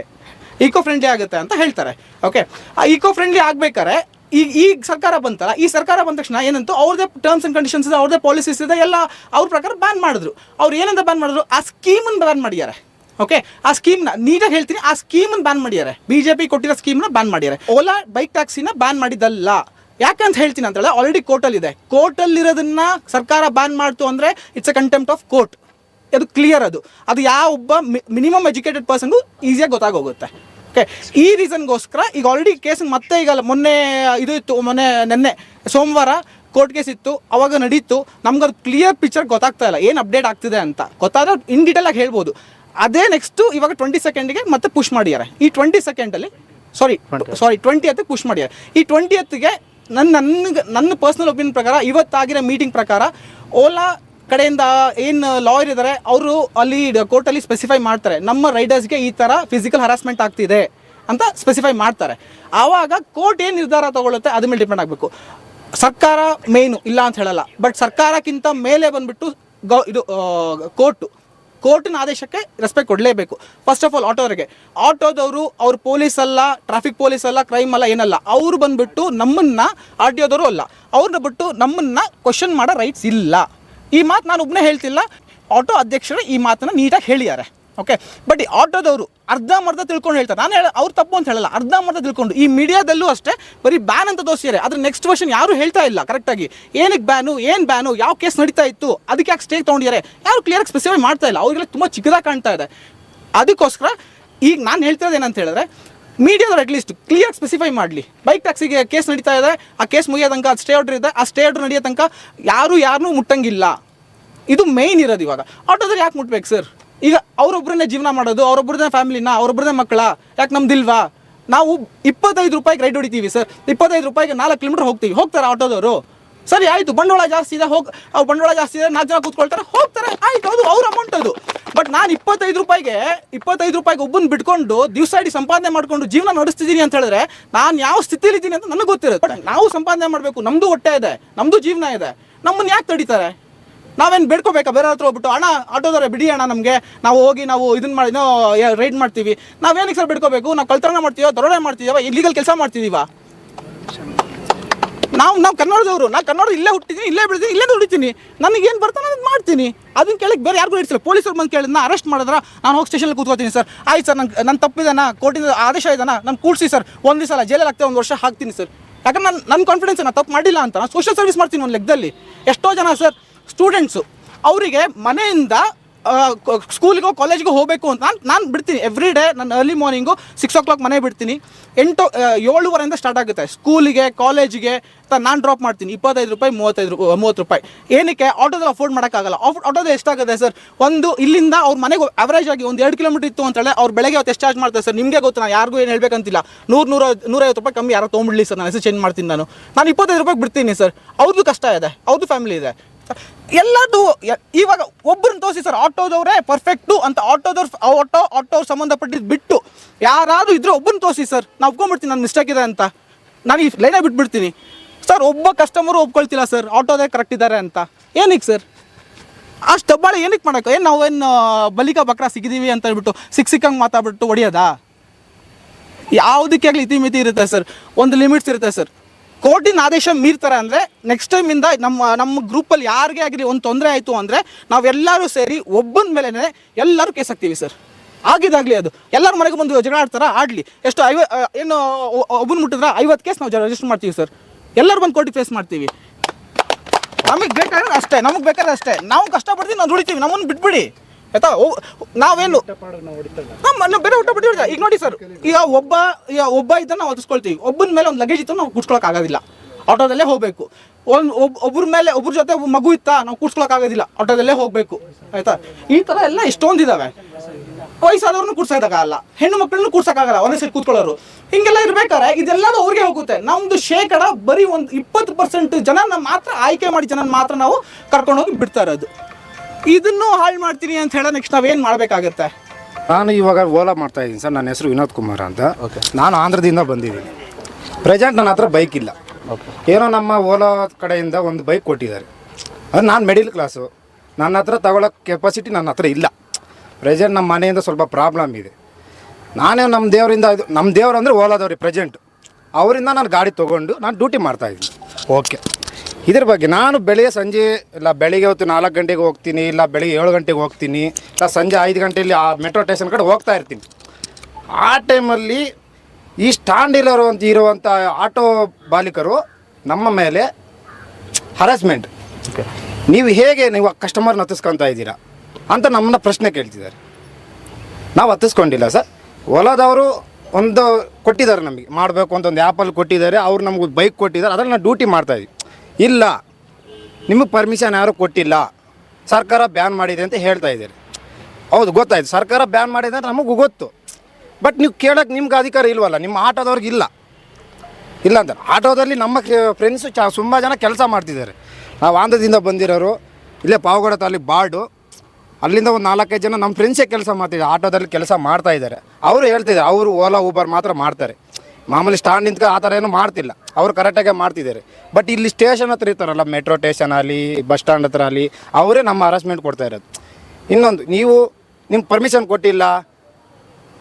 ಇಕೋ ಫ್ರೆಂಡ್ಲಿ ಆಗುತ್ತೆ ಅಂತ ಹೇಳ್ತಾರೆ. ಓಕೆ ಆ ಇಕೋ ಫ್ರೆಂಡ್ಲಿ ಆಗ್ಬೇಕಾರೆ ಈ ಈಗ ಸರ್ಕಾರ ಬಂತಲ್ಲ, ಈ ಸರ್ಕಾರ ಬಂದ ತಕ್ಷಣ ಏನಂತೂ ಅವ್ರದೇ ಟರ್ಮ್ಸ್ ಆ್ಯಂಡ್ ಕಂಡೀಷನ್ಸ್ ಇದೆ ಅವ್ರದೇ ಪಾಲಿಸೀಸ್ ಇದೆ, ಎಲ್ಲ ಅವ್ರ ಪ್ರಕಾರ ಬ್ಯಾನ್ ಮಾಡಿದ್ರು. ಅವ್ರು ಏನಂತ ಬ್ಯಾನ್ ಮಾಡಿದ್ರು? ಆ ಸ್ಕೀಮನ್ನು ಬ್ಯಾನ್ ಮಾಡಿದ್ದಾರೆ. ಓಕೆ ಆ ಸ್ಕೀಮ್ನ ನೀಟಾಗಿ ಹೇಳ್ತೀನಿ, ಆ ಸ್ಕೀಮನ್ನು ಬ್ಯಾನ್ ಮಾಡಿದ್ದಾರೆ. ಬಿ ಜೆ ಪಿ ಕೊಟ್ಟಿರೋ ಸ್ಕೀಮ್ನ ಬ್ಯಾನ್ ಮಾಡಿದ್ದಾರೆ. ಓಲಾ ಬೈಕ್ ಟ್ಯಾಕ್ಸಿನ ಬ್ಯಾನ್ ಮಾಡಿದ್ದಲ್ಲ. ಯಾಕಂತ ಹೇಳ್ತೀನಿ ಅಂತ ಹೇಳಿದ್ರೆ ಆಲ್ರೆಡಿ ಕೋರ್ಟಲ್ಲಿ ಇದೆ ಕೋರ್ಟಲ್ಲಿರೋದನ್ನ ಸರ್ಕಾರ ಬ್ಯಾನ್ ಮಾಡ್ತು ಅಂದರೆ it's a contempt of court ಅದು ಕ್ಲಿಯರ್ ಅದು. ಅದು ಯಾವ ಒಬ್ಬ ಮಿನಿಮಮ್ ಎಜುಕೇಟೆಡ್ ಪರ್ಸನ್ಗೂ ಈಸಿಯಾಗಿ ಗೊತ್ತಾಗೋಗುತ್ತೆ. ಓಕೆ ಈ ರೀಸನ್ಗೋಸ್ಕರ ಈಗ ಆಲ್ರೆಡಿ ಕೇಸ್ ಮತ್ತೆ ಈಗ ಮೊನ್ನೆ ಇದು ಇತ್ತು ಮೊನ್ನೆ ನೆನ್ನೆ ಸೋಮವಾರ ಕೋರ್ಟ್ ಕೇಸ್ ಇತ್ತು ಅವಾಗ ನಡೀತು. ನಮ್ಗೆ ಅದು ಕ್ಲಿಯರ್ ಪಿಕ್ಚರ್ ಗೊತ್ತಾಗ್ತಾ ಇಲ್ಲ. ಏನು ಅಪ್ಡೇಟ್ ಆಗ್ತಿದೆ ಅಂತ. ಗೊತ್ತಾದ್ರೆ ಇನ್ ಡೀಟೇಲ್ ಆಗಿ ಹೇಳ್ಬೋದು. ಅದೇ ನೆಕ್ಸ್ಟು ಇವಾಗ ಟ್ವೆಂಟಿ ಸೆಕೆಂಡ್ಗೆ ಮತ್ತೆ ಪುಷ್ ಮಾಡಿದ್ದಾರೆ. ಈ twenty ಸೆಕೆಂಡಲ್ಲಿ sorry sorry twenty eighth push ಮಾಡಿದ್ದಾರೆ. ಈ ಟ್ವೆಂಟಿ ನನ್ನ ನನಗೆ ನನ್ನ ಪರ್ಸ್ನಲ್ ಒಪಿನಿಯನ್ ಪ್ರಕಾರ ಇವತ್ತಾಗಿರೋ ಮೀಟಿಂಗ್ ಪ್ರಕಾರ ಓಲಾ ಕಡೆಯಿಂದ ಏನು ಲಾಯರ್ ಇದ್ದಾರೆ ಅವರು ಅಲ್ಲಿ ಕೋರ್ಟಲ್ಲಿ ಸ್ಪೆಸಿಫೈ ಮಾಡ್ತಾರೆ, ನಮ್ಮ ರೈಡರ್ಸ್ಗೆ ಈ ಥರ ಫಿಸಿಕಲ್ ಹರಾಸ್ಮೆಂಟ್ ಆಗ್ತಿದೆ ಅಂತ ಸ್ಪೆಸಿಫೈ ಮಾಡ್ತಾರೆ. ಆವಾಗ ಕೋರ್ಟ್ ಏನು ನಿರ್ಧಾರ ತಗೊಳ್ಳುತ್ತೆ, ಅದ್ರ ಮೇಲೆ ಡಿಪೆಂಡ್ ಆಗಬೇಕು. ಸರ್ಕಾರ ಮೇನು ಇಲ್ಲ ಅಂತ ಹೇಳಲ್ಲ ಬಟ್ ಸರ್ಕಾರಕ್ಕಿಂತ ಮೇಲೆ ಬಂದ್ಬಿಟ್ಟು ಗೌ ಇದು ಕೋರ್ಟು ಕೋರ್ಟಿನ ಆದೇಶಕ್ಕೆ ರೆಸ್ಪೆಕ್ಟ್ ಕೊಡಲೇಬೇಕು. ಫಸ್ಟ್ ಆಫ್ ಆಲ್ ಆಟೋರಿಗೆ ಆಟೋದವರು, ಅವ್ರು ಪೊಲೀಸ್ ಅಲ್ಲ ಟ್ರಾಫಿಕ್ ಪೊಲೀಸ್ ಅಲ್ಲ ಕ್ರೈಮ್ ಅಲ್ಲ ಏನಲ್ಲ, ಅವ್ರು ಬಂದ್ಬಿಟ್ಟು ನಮ್ಮನ್ನ ಆರ್ ಅಲ್ಲ. ಅವ್ರನ್ನ ಬಿಟ್ಟು ನಮ್ಮನ್ನ ಕ್ವಶನ್ ಮಾಡೋ ರೈಟ್ಸ್ ಇಲ್ಲ. ಈ ಮಾತು ನಾನು ಒಬ್ಬನೇ ಹೇಳ್ತಿಲ್ಲ. ಆಟೋ ಅಧ್ಯಕ್ಷರು ಈ ಮಾತನ್ನ ನೀಟಾಗಿ ಹೇಳಿದ್ದಾರೆ. ಓಕೆ ಬಟ್ ಈ ಆಟೋದವರು ಅರ್ಧಂಬರ್ಧ ತಿಳ್ಕೊಂಡು ಹೇಳ್ತಾರೆ. ನಾನು ಹೇಳ ಅವ್ರು ತಪ್ಪು ಅಂತ ಹೇಳಲ್ಲ. ಅರ್ಧಂಬರ್ಧ ತಿಳ್ಕೊಂಡು. ಈ ಮೀಡಿಯಾದಲ್ಲೂ ಅಷ್ಟೇ ಬರೀ ಬ್ಯಾನ್ ಅಂತ ತೋರಿಸಿದ್ದಾರೆ ಅದ್ರ ನೆಕ್ಸ್ಟ್ ವರ್ಷನ್ ಯಾರು ಹೇಳ್ತಾ ಇಲ್ಲ ಕರೆಕ್ಟಾಗಿ ಏನಕ್ಕೆ ಬ್ಯಾನು ಏನು ಬ್ಯಾನು ಯಾವ ಕೇಸ್ ನಡೀತಾ ಇತ್ತು, ಅದಕ್ಕೆ ಯಾಕೆ ಸ್ಟೇಕ್ ತೊಗೊಂಡಿದ್ದಾರೆ ಯಾರು ಕ್ಲಿಯರ್ ಸ್ಪೆಸಿಫೈ ಮಾಡ್ತಾ ಇಲ್ಲ. ಅವ್ರಿಗೆಲ್ಲ ತುಂಬ ಚಿಕ್ಕದಾಗಿ ಕಾಣ್ತಾ ಇದೆ. ಅದಕ್ಕೋಸ್ಕರ ಈಗ ನಾನು ಹೇಳ್ತಿರೋದು ಏನಂತ ಹೇಳಿದ್ರೆ, ಮೀಡಿಯಾದವ್ರು ಅಟ್ಲೀಸ್ಟ್ ಕ್ಲಿಯರ್ ಸ್ಪೆಸಿಫೈ ಮಾಡಲಿ. ಬೈಕ್ ಟ್ಯಾಕ್ಸಿಗೆ ಕೇಸ್ ನಡೀತಾ ಇದೆ. ಆ ಕೇಸ್ ಮುಗಿಯೋ ತನಕ ಅದು ಸ್ಟೇ ಆರ್ಡರ್ ಇದೆ. ಆ ಸ್ಟೇ ಆರ್ಡರ್ ನಡೆಯೋ ತನಕ ಯಾರು ಯಾರನ್ನೂ ಮುಟ್ಟಂಗಿಲ್ಲ. ಇದು ಮೇಯ್ನ್ ಇರೋದು ಇವಾಗ. ಆಟೋದಲ್ಲಿ ಯಾಕೆ ಮುಟ್ಬೇಕು ಸರ್ ಈಗ ಅವರೊಬ್ಬರನ್ನೇ ಜೀವನ ಮಾಡೋದು ಅವರೊಬ್ಬರದೇ ಫ್ಯಾಮಿಲಿನ ಅವರೊಬ್ಬರದೇ ಮಕ್ಕಳ, ಯಾಕೆ ನಮ್ದಿಲ್ವಾ ನಾವು ಇಪ್ಪತ್ತೈದು ರೂಪಾಯಿಗೆ ರೈಡ್ ಹೊಡಿತೀವಿ ಸರ್. ಇಪ್ಪತ್ತೈದು ರೂಪಾಯಿಗೆ ನಾಲ್ಕು ಕಿಲೋಮೀಟರ್ ಹೋಗ್ತೀವಿ. ಹೋಗ್ತಾರೆ ಆಟೋದವರು? ಸರಿ, ಆಯಿತು, ಬಂಡವಾಳ ಜಾಸ್ತಿ ಇದೆ, ಹೋಗಿ ಅವ್ರು ಬಂಡವಾಳ ಜಾಸ್ತಿ ಇದೆ, ನಾಲ್ಕು ಜನ ಕೂತ್ಕೊಳ್ತಾರೆ, ಹೋಗ್ತಾರೆ. ಆಯ್ತು, ಅದು ಅವ್ರ ಅಮೌಂಟ್ ಅದು. ಬಟ್ ನಾನು ಇಪ್ಪತ್ತೈದು ರೂಪಾಯಿಗೆ ಇಪ್ಪತ್ತೈದು ರೂಪಾಯಿಗೆ ಒಬ್ಬನ ಬಿಟ್ಕೊಂಡು ದಿವಸ ಇಡಿ ಸಂಪಾದನೆ ಮಾಡ್ಕೊಂಡು ಜೀವನ ನಡೆಸ್ತಿದ್ದೀನಿ ಅಂತ ಹೇಳಿದ್ರೆ ನಾನು ಯಾವ ಸ್ಥಿತಿಲಿ ಇದ್ದೀನಿ ಅಂತ ನನಗೆ ಗೊತ್ತಿರುತ್ತೆ. ನಾವು ಸಂಪಾದನೆ ಮಾಡಬೇಕು ನಮ್ಮದು ಹೊಟ್ಟೆ ಇದೆ ನಮ್ಮದು ಜೀವನ ಇದೆ. ನಮ್ಮನ್ನು ಯಾಕೆ ತಡೀತಾರೆ? ನಾವೇನು ಬೇಡ್ಕೋಬೇಕಾ? ಬೇರೆ ಹತ್ರ ಹೋಗ್ಬಿಟ್ಟು ಅಣ್ಣ ಆಟೋದವ್ರೆ ಬಿಡಿ ಅಣ್ಣ ನಮಗೆ. ನಾವು ಹೋಗಿ ನಾವು ಇದನ್ನ ಮಾಡಿ ರೈಡ್ ಮಾಡ್ತೀವಿ. ನಾವೇನಕ್ಕೆ ಸರ್ ಬೇಡ್ಕೋಬೇಕು? ನಾವು ಕಳ್ತನ ಮಾಡ್ತೀವೋ, ದರೋಡೆ ಮಾಡ್ತೀವ ಇಲ್ಲಿಗಲ್ ಕೆಲಸ ಮಾಡ್ತಿದೀವ? ನಾವು ನಾವು ಕನ್ನಡದವರು. ನಾನು ಕನ್ನಡ ಇಲ್ಲೇ ಹುಟ್ಟಿದ್ದೀನಿ ಇಲ್ಲೇ ಬಿಡ್ತೀನಿ ಇಲ್ಲೇ ದುಡಿತೀನಿ ನನಗೆ ಏನು ಬರ್ತಾನೆ ಅದನ್ನು ಮಾಡ್ತೀನಿ. ಅದನ್ನ ಕೇಳಕ್ಕೆ ಬೇರೆ ಯಾರಿಗೂ ಇಡ್ಸಿಲ್ಲ ಪೊಲೀಸರು ಬಂದು ಕೇಳಿದ್ನ ಅರೆಸ್ಟ್ ಮಾಡಿದ್ರೆ ನಾನು ಹೋಗಿ ಸ್ಟೇಷನಲ್ಲಿ ಕೂತ್ಕೋತೀನಿ ಸರ್. ಆಯ್ತು ಸರ್ ನಂಗೆ ನನ್ನ ತಪ್ಪಿದಾನ, ಕೋರ್ಟಿಂದ ಆದೇಶ ಇದೆ ನಾನು ಕೂಡಿಸಿ ಸರ್. ಒಂದು ದಿವಸ ಜೈಲಲ್ಲಿ ಆಗ್ತದೆ ಒಂದು ವರ್ಷ ಹಾಕ್ತೀನಿ ಸರ್. ಯಾಕಂದ್ರೆ ನಾನು ನನ್ನ ಕಾನ್ಫಿಡೆನ್ಸ್ ನಾನು ತಪ್ಪು ಮಾಡಿಲ್ಲ ಅಂತ. ನಾನು ಸೋಷಿಯಲ್ ಸರ್ವಿಸ್ ಮಾಡ್ತೀನಿ ಒಂದು ಲೆಕ್ಕದಲ್ಲಿ ಎಷ್ಟೋ ಜನ ಸರ್ ಸ್ಟೂಡೆಂಟ್ಸು ಅವರಿಗೆ ಮನೆಯಿಂದ ಸ್ಕೂಲಿಗೋ ಕಾಲೇಜ್ಗೋ ಹೋಗಬೇಕು ಅಂತ ನಾನು ನಾನು ಬಿಡ್ತೀನಿ. ಎವ್ರಿ ಡೇ ನಾನು early morning six o'clock ಮನೆ ಬಿಡ್ತೀನಿ. ಎಂಟು ಏಳುವರೆಯಿಂದ ಸ್ಟಾರ್ಟ್ ಆಗುತ್ತೆ. ಸ್ಕೂಲಿಗೆ ಕಾಲೇಜಿಗೆ ನಾನು ಡ್ರಾಪ್ ಮಾಡ್ತೀನಿ. ಇಪ್ಪತ್ತೈದು ರೂಪಾಯಿ, ಮೂವತ್ತೈದು ಮೂವತ್ತು ರೂಪಾಯಿ. ಏನಕ್ಕೆ? ಆಟೋದಲ್ಲಿ ಅಫೋರ್ಡ್ ಮಾಡೋಕ್ಕಾಗಲ್ಲ. ಆಟೋದ ಎಷ್ಟಾಗುತ್ತೆ ಸರ್ ಒಂದು, ಇಲ್ಲಿಂದ ಅವ್ರ ಮನೆಗೆ ಅವರೇಜ್ ಆಗಿ ಒಂದು ಎರಡು ಕಿಲೋಮೀಟರ್ ಇತ್ತು ಅಂತ ಹೇಳಿ ಅವ್ರು ಬೆಳಗ್ಗೆ ಅವತ್ತು ಎಷ್ಟು ಚಾರ್ಜ್ ಮಾಡ್ತಾರೆ ಸರ್ ನಿಮಗೆ ಗೊತ್ತು, ನಾನು ಯಾರಿಗೂ ಏನು ಹೇಳಬೇಕಂತಿಲ್ಲ. ನೂರು, ನೂರ, ನೂರೈವತ್ತು ರೂಪಾಯಿ ಕಮ್ಮಿ ಯಾರೋ ತೊಗೊಂಬಿಡ್ಲಿ ಸರ್ ನಾನು ಹೆಸರು ಚೇಂಜ್ ಮಾಡ್ತೀನಿ ನಾನು. ನಾನು ಇಪ್ಪತ್ತೈದು ರೂಪಾಯಿ ಬಿಡ್ತೀನಿ ಸರ್ ಅವ್ರದ್ದು ಕಷ್ಟ ಇದೆ. ಅವ್ರದ್ದು ಫ್ಯಾಮಿಲಿ ಇದೆ. ಎಲ್ಲದು ಇವಾಗ ಒಬ್ಬರನ್ನ ತೋರಿಸಿ ಸರ್, ಆಟೋದವರೇ ಪರ್ಫೆಕ್ಟು ಅಂತ ಆಟೋದವ್ರು ಆಟೋ, ಆಟೋವ್ರು ಸಂಬಂಧಪಟ್ಟಿದ್ದು ಬಿಟ್ಟು ಯಾರಾದರೂ ಇದ್ರೆ ಒಬ್ಬರನ್ನ ತೋರಿಸಿ ಸರ್. ನಾನು ಒಪ್ಕೊಂಡ್ಬಿಡ್ತೀನಿ ನನ್ನ ಮಿಸ್ಟೇಕ್ ಇದೆ ಅಂತ. ನಾನು ಈ ಲೈನೇ ಬಿಟ್ಬಿಡ್ತೀನಿ. ಸರ್, ಒಬ್ಬ ಕಸ್ಟಮರು ಒಪ್ಕೊಳ್ತಿಲ್ಲ ಸರ್, ಆಟೋದೇ ಕರೆಕ್ಟ್ ಇದ್ದಾರೆ ಅಂತ. ಏನಕ್ಕೆ ಸರ್? ಅಷ್ಟು ದಬ್ಬಾಳಿ ಏನಕ್ಕೆ ಮಾಡೋಕೆ? ಏನು ನಾವೇನು ಬಲಿಕ ಬಕ್ರ ಸಿಗಿದೀವಿ ಅಂತ ಹೇಳ್ಬಿಟ್ಟು ಸಿಕ್ಕ ಸಿಕ್ಕಂಗೆ ಮಾತಾಡ್ಬಿಟ್ಟು ಹೊಡಿಯೋದಾ ಯಾವುದಕ್ಕೆ ಆಗಲಿ ಇತಿಮಿತಿ ಇರುತ್ತೆ ಸರ್. ಒಂದು ಲಿಮಿಟ್ಸ್ ಇರುತ್ತೆ ಸರ್. ಕೋರ್ಟಿನ ಆದೇಶ ಮೀರ್ತಾರೆ ಅಂದರೆ ನೆಕ್ಸ್ಟ್ ಟೈಮಿಂದ ನಮ್ಮ ನಮ್ಮ ಗ್ರೂಪಲ್ಲಿ ಯಾರಿಗೆ ಆಗಲಿ ಒಂದು ತೊಂದರೆ ಆಯಿತು ಅಂದರೆ ನಾವೆಲ್ಲರೂ ಸೇರಿ ಒಬ್ಬನ ಮೇಲೆ ಎಲ್ಲರೂ ಕೇಸ್ ಹಾಕ್ತೀವಿ ಸರ್ ಆಗಿದಾಗಲಿ ಅದು. ಎಲ್ಲರ ಮನೆಗೆ ಬಂದು ಜಗಳ ಆಡ್ತಾರ? ಆಡಲಿ. ಎಷ್ಟು ಐವ ಏನು ಒಬ್ಬನ ಮುಟ್ಟಿದ್ರೆ? ಐವತ್ತು ಕೇಸ್ ನಾವು ರಿಜಿಸ್ಟರ್ ಮಾಡ್ತೀವಿ ಸರ್ ಎಲ್ಲರೂ ಬಂದು ಕೋರ್ಟಿಗೆ ಫೇಸ್ ಮಾಡ್ತೀವಿ. ನಮಗೆ ಬೇಕಾದ್ರೆ ಅಷ್ಟೇ, ನಮಗೆ ಬೇಕಾದ್ರೆ ಅಷ್ಟೇ. ನಾವು ಕಷ್ಟಪಡ್ತೀವಿ, ನಾವು ದುಡಿತೀವಿ. ನಮ್ಮನ್ನು ಬಿಟ್ಬಿಡಿ. ಆಯ್ತಾ? ಓ- ನಾವೇನು ನಮ್ಮ ಬೇರೆ ಊಟ ಬಿಟ್ಟು ಈಗ ನೋಡಿ ಸರ್ ಈಗ ಒಬ್ಬ ಈಗ ಒಬ್ಬ ಇದ್ದ ನಾವು ಒದಿಸ್ಕೊಳ್ತೀವಿ ಒಬ್ಬನ ಮೇಲೆ ಒಂದು ಲಗೇಜ್ ಇತ್ತು ನಾವು ಕೂಡ್ಸ್ಕೊಳಕ್ ಆಗೋದಿಲ್ಲ. ಆಟೋದಲ್ಲೇ ಹೋಗಬೇಕು. ಒಂದು ಒಬ್ ಒಬ್ಬರ ಮೇಲೆ ಒಬ್ಬರ ಜೊತೆ ಒಬ್ಬ ಮಗು ಇತ್ತಾ ನಾವು ಕೂಡ್ಸ್ಕೊಳಕ್ ಆಗೋದಿಲ್ಲ. ಆಟೋದಲ್ಲೇ ಹೋಗಬೇಕು. ಆಯ್ತಾ? ಈ ಥರ ಎಲ್ಲ ಎಷ್ಟೊಂದಿದಾವೆ ವಯಸ್ಸಾದವ್ರನ್ನ ಕೂಡ್ಸೋಕ್ಕಾಗಲ್ಲ ಹೆಣ್ಣು ಮಕ್ಕಳನ್ನು ಕೂಡ್ಸೋಕ್ಕಾಗಲ್ಲ ಒಂದೇ ಸರಿ ಕೂತ್ಕೊಳ್ಳೋರು. ಹಿಂಗೆಲ್ಲ ಇರ್ಬೇಕಾದ್ರೆ ಇದೆಲ್ಲದೂ ಅವ್ರಿಗೆ ಹೋಗುತ್ತೆ. ನಮ್ದು ಶೇಕಡ ಬರೀ ಒಂದು ಇಪ್ಪತ್ತು ಪರ್ಸೆಂಟ್ ಜನನ ಮಾತ್ರ ಆಯ್ಕೆ ಮಾಡಿ ಜನನ ಮಾತ್ರ ನಾವು ಕರ್ಕೊಂಡೋಗಿ ಬಿಡ್ತಾ ಇರೋದು. ಇದನ್ನು ಹಾಳು ಮಾಡ್ತೀನಿ ಅಂತ ಹೇಳೋ ನೆಕ್ಸ್ಟ್ ನಾವೇನು ಮಾಡಬೇಕಾಗತ್ತೆ? ನಾನು ಇವಾಗ ಓಲಾ ಮಾಡ್ತಾ ಇದ್ದೀನಿ ಸರ್ ನನ್ನ ಹೆಸರು ವಿನೋದ್ ಕುಮಾರ್ ಅಂತ. ಓಕೆ ನಾನು ಆಂಧ್ರದಿಂದ ಬಂದಿದ್ದೀನಿ. ಪ್ರೆಸೆಂಟ್ ನನ್ನ ಹತ್ರ ಬೈಕ್ ಇಲ್ಲ. ಏನೋ ನಮ್ಮ ಓಲಾ ಕಡೆಯಿಂದ ಒಂದು ಬೈಕ್ ಕೊಟ್ಟಿದ್ದಾರೆ. ಅದು ನಾನು ಮಿಡಿಲ್ ಕ್ಲಾಸು ನನ್ನ ಹತ್ರ ತಗೊಳ್ಳೋಕೆ ಕೆಪಾಸಿಟಿ ನನ್ನ ಹತ್ರ ಇಲ್ಲ. ಪ್ರೆಸೆಂಟ್ ನಮ್ಮ ಮನೆಯಿಂದ ಸ್ವಲ್ಪ ಪ್ರಾಬ್ಲಮ್ ಇದೆ. ನಾನೇ ನಮ್ಮ ದೇವರಿಂದ ಇದು ನಮ್ಮ ದೇವ್ರು ಅಂದರೆ ಓಲಾದವ್ರಿ ಪ್ರೆಸೆಂಟ್ ಅವರಿಂದ ನಾನು ಗಾಡಿ ತೊಗೊಂಡು ನಾನು ಡ್ಯೂಟಿ ಮಾಡ್ತಾಯಿದ್ದೀನಿ ಓಕೆ ಇದ್ರ ಬಗ್ಗೆ ನಾನು ಬೆಳಿಗ್ಗೆ ಸಂಜೆ ಇಲ್ಲ ಬೆಳಿಗ್ಗೆ ಹೊತ್ತು ನಾಲ್ಕು ಗಂಟೆಗೆ ಹೋಗ್ತೀನಿ ಇಲ್ಲ ಬೆಳಿಗ್ಗೆ ಏಳು ಗಂಟೆಗೆ ಹೋಗ್ತೀನಿ ಇಲ್ಲ ಸಂಜೆ ಐದು ಗಂಟೆಯಲ್ಲಿ ಆ ಮೆಟ್ರೋ ಸ್ಟೇಷನ್ ಕಡೆ ಹೋಗ್ತಾ ಇರ್ತೀನಿ. ಆ ಟೈಮಲ್ಲಿ ಈ ಸ್ಟ್ಯಾಂಡ್ ಇಲ್ಲರು ಅಂತ ಇರುವಂಥ ಆಟೋ ಬಾಲಿಕರು ನಮ್ಮ ಮೇಲೆ ಹರಾಸ್ಮೆಂಟ್ ನೀವು ಹೇಗೆ ನೀವು ಕಸ್ಟಮರ್ನ ಹತ್ತಿಸ್ಕೊತಾ ಇದ್ದೀರಾ ಅಂತ ನಮ್ಮನ್ನ ಪ್ರಶ್ನೆ ಕೇಳ್ತಿದ್ದಾರೆ. ನಾವು ಹತ್ತಿಸ್ಕೊಂಡಿಲ್ಲ ಸರ್. ಹೊಲದವರು ಒಂದು ಕೊಟ್ಟಿದ್ದಾರೆ ನಮಗೆ ಮಾಡಬೇಕು ಅಂತ ಒಂದು ಆ್ಯಪಲ್ಲಿ ಕೊಟ್ಟಿದ್ದಾರೆ ಅವ್ರು ನಮಗೆ ಬೈಕ್ ಕೊಟ್ಟಿದ್ದಾರೆ ಅದರಲ್ಲಿ ನಾವು ಡ್ಯೂಟಿ ಮಾಡ್ತಾಯಿದ್ವಿ ಇಲ್ಲ. ನಿಮಗೆ ಪರ್ಮಿಷನ್ ಯಾರು ಕೊಟ್ಟಿಲ್ಲ. ಸರ್ಕಾರ ಬ್ಯಾನ್ ಮಾಡಿದೆ ಅಂತ ಹೇಳ್ತಾ ಇದ್ದೀರಿ. ಹೌದು, ಗೊತ್ತಾಯ್ತು. ಸರ್ಕಾರ ಬ್ಯಾನ್ ಮಾಡಿದೆ ಅಂತ ನಮಗೂ ಗೊತ್ತು. ಬಟ್ ನೀವು ಕೇಳೋಕ್ಕೆ ನಿಮ್ಗೆ ಅಧಿಕಾರ ಇಲ್ವಲ್ಲ, ನಿಮ್ಮ ಆಟೋದವ್ರಿಗೆ ಇಲ್ಲ. ಇಲ್ಲ ಅಂತ. ಆಟೋದಲ್ಲಿ ನಮ್ಮ ಫ್ರೆಂಡ್ಸು ಚ ತುಂಬ ಜನ ಕೆಲಸ ಮಾಡ್ತಿದ್ದಾರೆ. ನಾವು ಆಂಧ್ರದಿಂದ ಬಂದಿರೋರು, ಇಲ್ಲೇ ಪಾವಗಡ ತಾಲಿ ಬಾರ್ಡು. ಅಲ್ಲಿಂದ ಒಂದು ನಾಲ್ಕೈದು ಜನ ನಮ್ಮ ಫ್ರೆಂಡ್ಸೇ ಕೆಲಸ ಮಾಡ್ತಿದ್ದಾರೆ, ಆಟೋದಲ್ಲಿ ಕೆಲಸ ಮಾಡ್ತಾ ಇದ್ದಾರೆ. ಅವರು ಹೇಳ್ತಿದ್ದಾರೆ, ಅವರು ಓಲಾ, ಊಬರ್ ಮಾತ್ರ ಮಾಡ್ತಾರೆ. ಮಾಮೂಲಿ ಸ್ಟ್ಯಾಂಡ್ ನಿಂತ್ಕೊಂಡು ಆ ಥರ ಏನು ಮಾಡ್ತಿಲ್ಲ. ಅವರು ಕರೆಕ್ಟಾಗೆ ಮಾಡ್ತಿದ್ದಾರೆ. ಬಟ್ ಇಲ್ಲಿ ಸ್ಟೇಷನ್ ಹತ್ರ ಇರ್ತಾರಲ್ಲ ಮೆಟ್ರೋ ಸ್ಟೇಷನ್ ಆಗಲಿ ಬಸ್ ಸ್ಟ್ಯಾಂಡ್ ಹತ್ರ ಆಗಲಿ ಅವರೇ ನಮ್ಮ ಹರಾಸ್ಮೆಂಟ್ ಕೊಡ್ತಾ ಇರೋದು. ಇನ್ನೊಂದು, ನೀವು ನಿಮ್ಮ ಪರ್ಮಿಷನ್ ಕೊಟ್ಟಿಲ್ಲ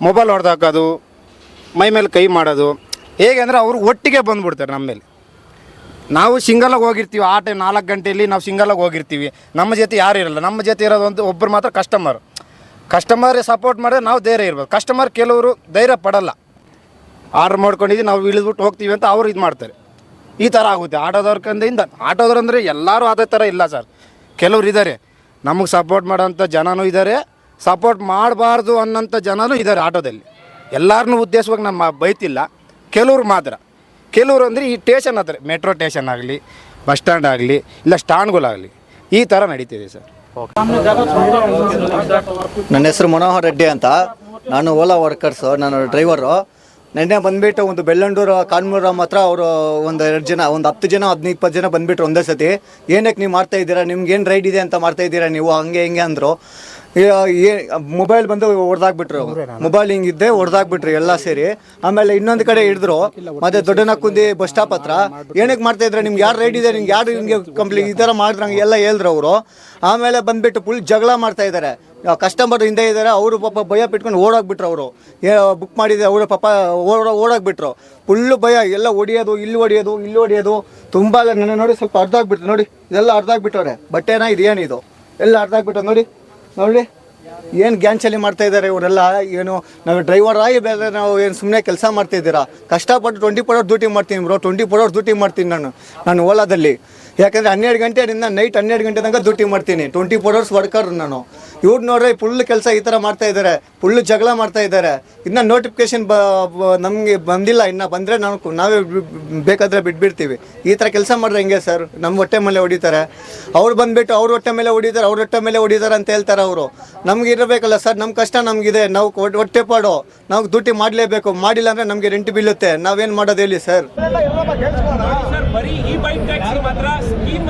ಮೊಬೈಲ್ ಹೊಡೆದಾಕೋದು ಮೈ ಮೇಲೆ ಕೈ ಮಾಡೋದು, ಹೇಗೆ ಅಂದರೆ ಅವರು ಒಟ್ಟಿಗೆ ಬಂದುಬಿಡ್ತಾರೆ ನಮ್ಮ ಮೇಲೆ. ನಾವು ಸಿಂಗಲಾಗಿ ಹೋಗಿರ್ತೀವಿ, ಆ ಟೈಮ್ ನಾಲ್ಕು ಗಂಟೆಯಲ್ಲಿ ನಾವು ಸಿಂಗಲಾಗಿ ಹೋಗಿರ್ತೀವಿ. ನಮ್ಮ ಜೊತೆ ಯಾರು ಇರಲ್ಲ, ನಮ್ಮ ಜೊತೆ ಇರೋದು ಒಂದು ಒಬ್ಬರು ಮಾತ್ರ ಕಸ್ಟಮರ್ ಕಸ್ಟಮರ್ ಸಪೋರ್ಟ್ ಮಾಡಿದ್ರೆ ನಾವು ಧೈರ್ಯ ಇರ್ಬೋದು. ಕಸ್ಟಮರ್ ಕೆಲವರು ಧೈರ್ಯ ಪಡಲ್ಲ. ಆರ್ಡ್ರ್ ಮಾಡ್ಕೊಂಡಿದ್ದೀವಿ ನಾವು ಇಳಿದ್ಬಿಟ್ಟು ಹೋಗ್ತೀವಿ ಅಂತ ಅವ್ರು ಇದು ಮಾಡ್ತಾರೆ. ಈ ಥರ ಆಗುತ್ತೆ. ಆಟೋದವ್ರ ಕಂದಿಂದ, ಆಟೋದವ್ರು ಅಂದರೆ ಎಲ್ಲರೂ ಅದೇ ಥರ ಇಲ್ಲ ಸರ್. ಕೆಲವ್ರು ಇದ್ದಾರೆ. ನಮಗೆ ಸಪೋರ್ಟ್ ಮಾಡೋಂಥ ಜನನೂ ಇದ್ದಾರೆ. ಸಪೋರ್ಟ್ ಮಾಡಬಾರ್ದು ಅನ್ನೋಂಥ ಜನನೂ ಇದ್ದಾರೆ ಆಟೋದಲ್ಲಿ. ಎಲ್ಲರನ್ನೂ ಉದ್ದೇಶವಾಗಿ ನಮ್ಮ ಬೈತಿಲ್ಲ. ಕೆಲವ್ರು ಮಾತ್ರ. ಕೆಲವರು ಅಂದರೆ ಈ ಟೇಷನ್ ಹತ್ರ ಮೆಟ್ರೋ ಟೇಷನ್ ಆಗಲಿ ಬಸ್ ಸ್ಟ್ಯಾಂಡ್ ಆಗಲಿ, ಇಲ್ಲ ಸ್ಟ್ಯಾಂಡ್ಗಳಾಗಲಿ ಈ ಥರ ನಡೀತಿದೆ ಸರ್. ನನ್ನ ಹೆಸರು ಮನೋಹರ್ ರೆಡ್ಡಿ ಅಂತ. ನಾನು ಓಲಾ ವರ್ಕರ್ಸು ನಾನು ಡ್ರೈವರು ನಿನ್ನೆ ಬಂದ್ಬಿಟ್ಟು ಒಂದು ಬೆಳ್ಳಂಡೂರು, ಕಾನ್ಮೂರ ಮಾತ್ರ ಅವರು ಒಂದು ಎರಡು ಜನ, ಒಂದು ಹತ್ತು ಜನ, ಹದಿನೈದು, ಇಪ್ಪತ್ತು ಜನ ಬಂದ್ಬಿಟ್ರು ಒಂದೇ ಸತಿ ಏನಕ್ಕೆ ನೀವು ಮಾಡ್ತಾ ಇದ್ದೀರಾ? ನಿಮ್ಗೆ ಏನು ರೈಡ್ ಇದೆ ಅಂತ ಮಾಡ್ತಾ ಇದ್ದೀರಾ ನೀವು? ಹಂಗೆ, ಹಿಂಗೆ ಅಂದರು. ಮೊಬೈಲ್ ಬಂದು ಹೊಡೆದಾಕ್ಬಿಟ್ರು ಮೊಬೈಲ್ ಹಿಂಗಿದ್ದೆ ಹೊಡೆದಾಕ್ಬಿಟ್ರು ಎಲ್ಲ ಸೇರಿ. ಆಮೇಲೆ ಇನ್ನೊಂದು ಕಡೆ ಹಿಡಿದ್ರು ಮತ್ತೆ ದೊಡ್ಡನಕ್ಕುಂದಿ ಬಸ್ ಸ್ಟಾಪ್ ಹತ್ರ. ಏನಕ್ಕೆ ಮಾಡ್ತಾ ಇದ್ರೆ? ನಿಮ್ಗೆ ಯಾರು ರೈಡ್ ಇದೆ? ನಿಮ್ಗೆ ಯಾರು ಹಿಂಗೆ ಕಂಪ್ಲೀಟ್ ಈ ಥರ ಮಾಡಿದ್ರಂಗೆ ಎಲ್ಲ ಹೇಳಿದ್ರು ಅವರು. ಆಮೇಲೆ ಬಂದ್ಬಿಟ್ಟು ಫುಲ್ ಜಗಳ ಮಾಡ್ತಾ ಇದ್ದಾರೆ ಕಸ್ಟಮರ್ ಹಿಂದೆ ಇದ್ದಾರೆ ಅವರು ಪಾಪ ಭಯ ಬಿಟ್ಕೊಂಡು ಓಡೋಗ್ಬಿಟ್ರು ಅವರು. ಬುಕ್ ಮಾಡಿದೆ ಅವರು ಪಾಪ ಓಡ ಓಡೋಗ್ಬಿಟ್ರು. ಫುಲ್ಲು ಭಯ ಎಲ್ಲ ಹೊಡಿಯೋದು ಇಲ್ಲಿ ಹೊಡಿಯೋದು ಇಲ್ಲಿ ಹೊಡಿಯೋದು ತುಂಬ ಎಲ್ಲ ನನ್ನ ನೋಡಿ ಸ್ವಲ್ಪ ಅರ್ಧ ಆಗ್ಬಿಟ್ರು. ನೋಡಿ ಇದೆಲ್ಲ ಅರ್ಧ ಆಗ್ಬಿಟ್ಟವ್ರೆ. ಬಟ್ಟೆನ ಇದು ಏನಿದು ಎಲ್ಲ ಅರ್ಧ ಆಗ್ಬಿಟ್ಟು ನೋಡಿ. ನೋಡಿ ಏನು ಗ್ಯಾನ್ಚಲಿ ಮಾಡ್ತಾ ಇದ್ದಾರೆ ಇವರೆಲ್ಲ, ಏನು, ನಾವು ಡ್ರೈವರ್ ಆಗಿ ಬೇರೆ ನಾವು ಏನು ಸುಮ್ಮನೆ ಕೆಲಸ ಮಾಡ್ತಾ ಇದ್ದೀರಾ? ಕಷ್ಟಪಟ್ಟು ಟ್ವೆಂಟಿ ಫೋರ್ ಅವರ್ಸ್ ಡ್ಯೂಟಿ ಮಾಡ್ತೀನಿ bro twenty four hours duty ಮಾಡ್ತೀನಿ ನಾನು ನಾನು ಓಲಾದಲ್ಲಿ. ಯಾಕಂದರೆ ಹನ್ನೆರಡು ಗಂಟೆಯಿಂದ ನೈಟ್ ಹನ್ನೆರಡು ಗಂಟೆ ತನಕ ಡ್ಯೂಟಿ ಮಾಡ್ತೀನಿ. ಟ್ವೆಂಟಿ ಫೋರ್ ಅವರ್ಸ್ ವರ್ಕರ್ ನಾನು. ಇವ್ರು ನೋಡ್ರೆ ಫುಲ್ ಕೆಲಸ ಈ ಥರ ಮಾಡ್ತಾ ಇದ್ದಾರೆ ಫುಲ್ ಜಗಳ ಮಾಡ್ತಾ ಇದ್ದಾರೆ ಇನ್ನು ನೋಟಿಫಿಕೇಶನ್ ಬ ನಮಗೆ ಬಂದಿಲ್ಲ ಇನ್ನು. ಬಂದರೆ ನಾವು ನಾವೇ ಬೇಕಾದರೆ ಬಿಟ್ಬಿಡ್ತೀವಿ. ಈ ಥರ ಕೆಲಸ ಮಾಡ್ರೆ ಹೆಂಗೆ ಸರ್? ನಮ್ಮ ಹೊಟ್ಟೆ ಮೇಲೆ ಹೊಡಿತಾರೆ. ಅವ್ರು ಬಂದುಬಿಟ್ಟು ಅವ್ರ ಹೊಟ್ಟೆ ಮೇಲೆ ಹೊಡಿತಾರೆ, ಅವ್ರ ಹೊಟ್ಟೆ ಮೇಲೆ ಹೊಡಿತಾರೆ ಅಂತ ಹೇಳ್ತಾರೆ ಅವರು. ನಮ್ಗೆ ಇರಬೇಕಲ್ಲ ಸರ್? ನಮ್ಮ ಕಷ್ಟ ನಮಗಿದೆ. ನಾವು ಹೊಟ್ಟೆ- ಪಾಡು. ನಾವು ಡ್ಯೂಟಿ ಮಾಡಲೇಬೇಕು. ಮಾಡಿಲ್ಲ ಅಂದರೆ ನಮಗೆ ರೆಂಟ್ ಬೀಳುತ್ತೆ. ನಾವೇನು ಮಾಡೋದು ಹೇಳಿ ಸರ್?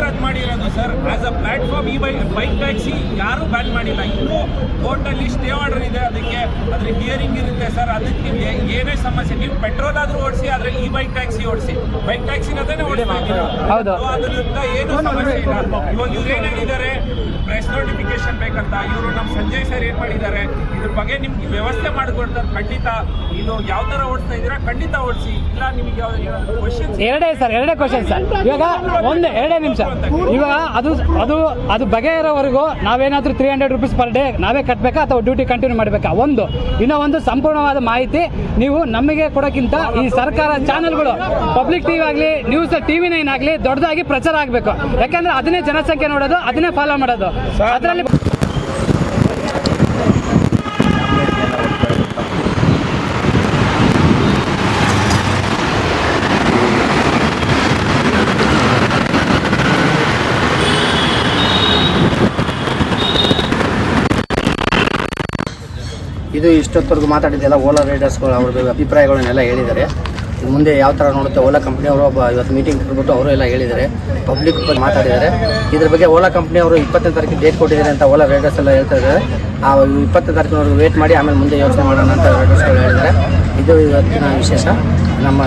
ರನ್ ಮಾಡಿರೋದು ಸರ್ ಆಸ್ ಅ ಪ್ಲಾಟ್ಫಾರ್ಮ್ ಈ ಬೈಕ್ ಬೈಕ್ ಟ್ಯಾಕ್ಸಿ ಯಾರು ಬ್ಯಾನ್ ಮಾಡಿಲ್ಲ. ಇನ್ನು ಕೋರ್ಟಲ್ಲಿ ಸ್ಟೇ ಆರ್ಡರ್ ಇದೆ. ಅದಕ್ಕೆ ಅದ್ರ ಹಿಯರಿಂಗ್ ಇರುತ್ತೆ ಸರ್ ಅದಕ್ಕೆ ಏನೇ ಸಮಸ್ಯೆ ನೀವು ಪೆಟ್ರೋಲ್ ಆದ್ರೂ ಓಡಿಸಿ ಆದ್ರೆ ಈ ಬೈಕ್ ಟ್ಯಾಕ್ಸಿ ಓಡಿಸಿ. ಬೈಕ್ ಟ್ಯಾಕ್ಸಿನ ಅದನ್ನೇ ಓಡಿಸ್ತಾ ಇದ್ದೀರಾ. ಅದರಿಂದ ಏನು ಸಮಸ್ಯೆ ಇಲ್ಲ. ಇವಾಗ ಇವ್ರು ಏನ್ ಪ್ರೆಸ್ ನೋಟಿಫಿಕೇಶನ್ ಬೇಕಂತ ಇವರು ನಮ್ಮ ಸಂಜಯ್ ಸರ್ ಏನ್ ಮಾಡಿದ್ದಾರೆ, ಇದ್ರ ಬಗ್ಗೆ ನಿಮ್ಗೆ ವ್ಯವಸ್ಥೆ ಮಾಡಿಕೊಡ್ತಾರೆ. ಖಂಡಿತ ಇದು ಯಾವ ತರ ಓಡಿಸ್ತಾ ಇದ್ದೀರಾ, ಖಂಡಿತ ಓಡಿಸಿ. ಇಲ್ಲ, ನಿಮಗೆ ಎರಡೇ ಸರ್ ಎರಡೇ ಕ್ವಶನ್ ಸರ್ ಇವಾಗ ಒಂದು, ಎರಡೇ ನಿಮಿಷ. ಇವಾಗ ಅದು ಅದು ಅದು ಬಗೆಹರೋವರೆಗೂ ನಾವೇನಾದ್ರೂ three hundred rupees per day ನಾವೇ ಕಟ್ಟಬೇಕಾ ಅಥವಾ ಡ್ಯೂಟಿ ಕಂಟಿನ್ಯೂ ಮಾಡಬೇಕಾ? ಒಂದು. ಇನ್ನೂ ಒಂದು ಸಂಪೂರ್ಣವಾದ ಮಾಹಿತಿ ನೀವು ನಮಗೆ ಕೊಡೋಕ್ಕಿಂತ ಈ ಸರ್ಕಾರ ಚಾನೆಲ್ಗಳು ಪಬ್ಲಿಕ್ ಟಿವಿ ಆಗಲಿ ನ್ಯೂಸ್ ಟಿವಿ ನೈನ್ ಆಗಲಿ ದೊಡ್ಡದಾಗಿ ಪ್ರಚಾರ ಆಗಬೇಕು. ಯಾಕಂದರೆ ಅದನ್ನೇ ಜನಸಂಖ್ಯೆ ನೋಡೋದು, ಅದನ್ನೇ ಫಾಲೋ ಮಾಡೋದು. ಅದರಲ್ಲಿ ಇದು ಇಷ್ಟೊತ್ತವರೆಗೂ ಮಾತಾಡಿದ್ದೆಲ್ಲ ಓಲಾ ರೈಡರ್ಸ್ಗಳು ಅವ್ರದ್ದು ಅಭಿಪ್ರಾಯಗಳನ್ನೆಲ್ಲ ಹೇಳಿದ್ದಾರೆ. ಮುಂದೆ ಯಾವ ಥರ ನೋಡುತ್ತೆ, ಓಲಾ ಕಂಪ್ನಿಯವರು ಒಬ್ಬ ಇವತ್ತು ಮೀಟಿಂಗ್ ಇಟ್ಬಿಟ್ಟು ಅವರು ಎಲ್ಲ ಹೇಳಿದ್ದಾರೆ. ಪಬ್ಲಿಕ್ ಮಾತಾಡಿದ್ದಾರೆ. ಇದ್ರ ಬಗ್ಗೆ ಓಲಾ ಕಂಪ್ನಿಯವರು ಇಪ್ಪತ್ತನೇ ತಾರೀಕು ಡೇಟ್ ಕೊಟ್ಟಿದ್ದಾರೆ ಅಂತ ಓಲಾ ರೈಡರ್ಸ್ ಎಲ್ಲ ಹೇಳ್ತಾ ಇದ್ದಾರೆ. ಆ ಇಪ್ಪತ್ತನೇ ತಾರೀಕಿನವರೆಗೂ ವೇಟ್ ಮಾಡಿ, ಆಮೇಲೆ ಮುಂದೆ ಯೋಚನೆ ಮಾಡೋಣ ಅಂತ ರೈಡರ್ಸ್ಗಳು ಹೇಳಿದ್ದಾರೆ. ಇದು ಇವತ್ತಿನ ವಿಶೇಷ. ನಮ್ಮ